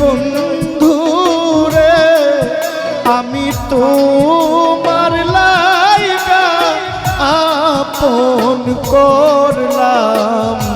বন্ধুরে আমি তোমার লাইগা আপন করলাম।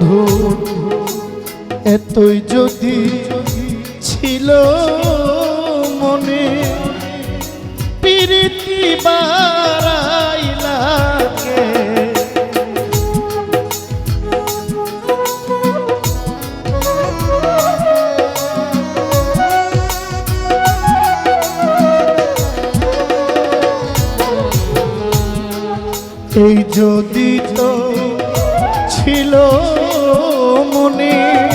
বন্ধু এতই যদি ছিল মনে প্রীতি এই যদি তো ছিল শুনি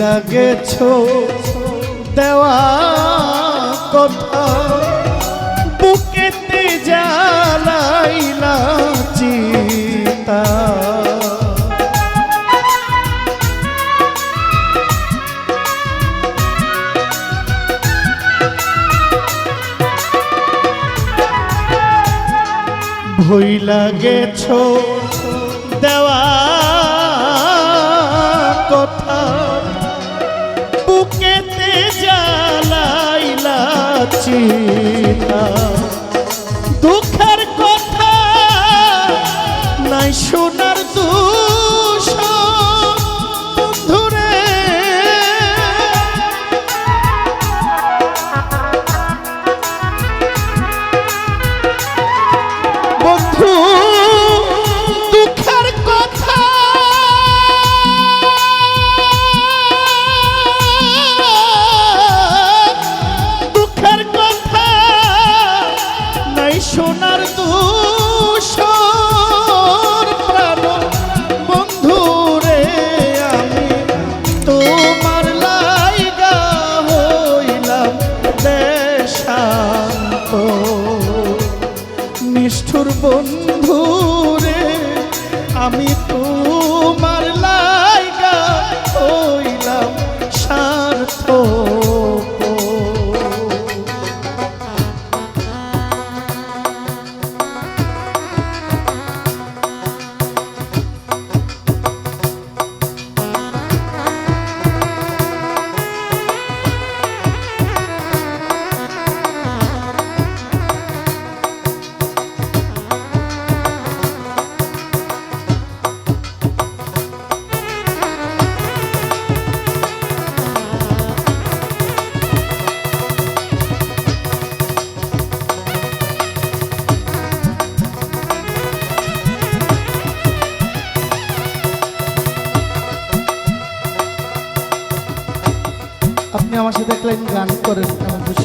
লাগেছ? দেওয়া কথা বুকেতে জ্বালাইলা চিতা ভই লাগেছ? সীতা দুঃখের কথা নাই শুন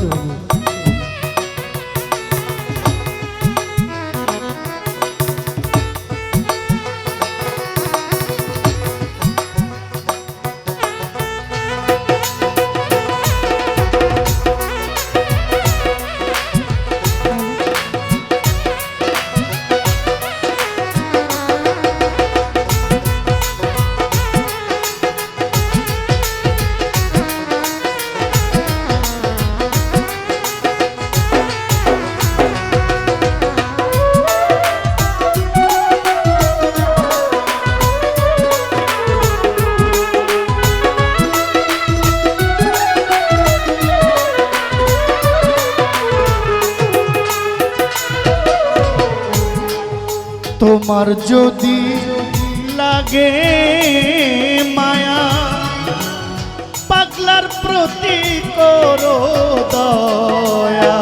চলবে তোমার যদি লাগে মায়া পাগলার প্রতি করো দয়া।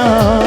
corazón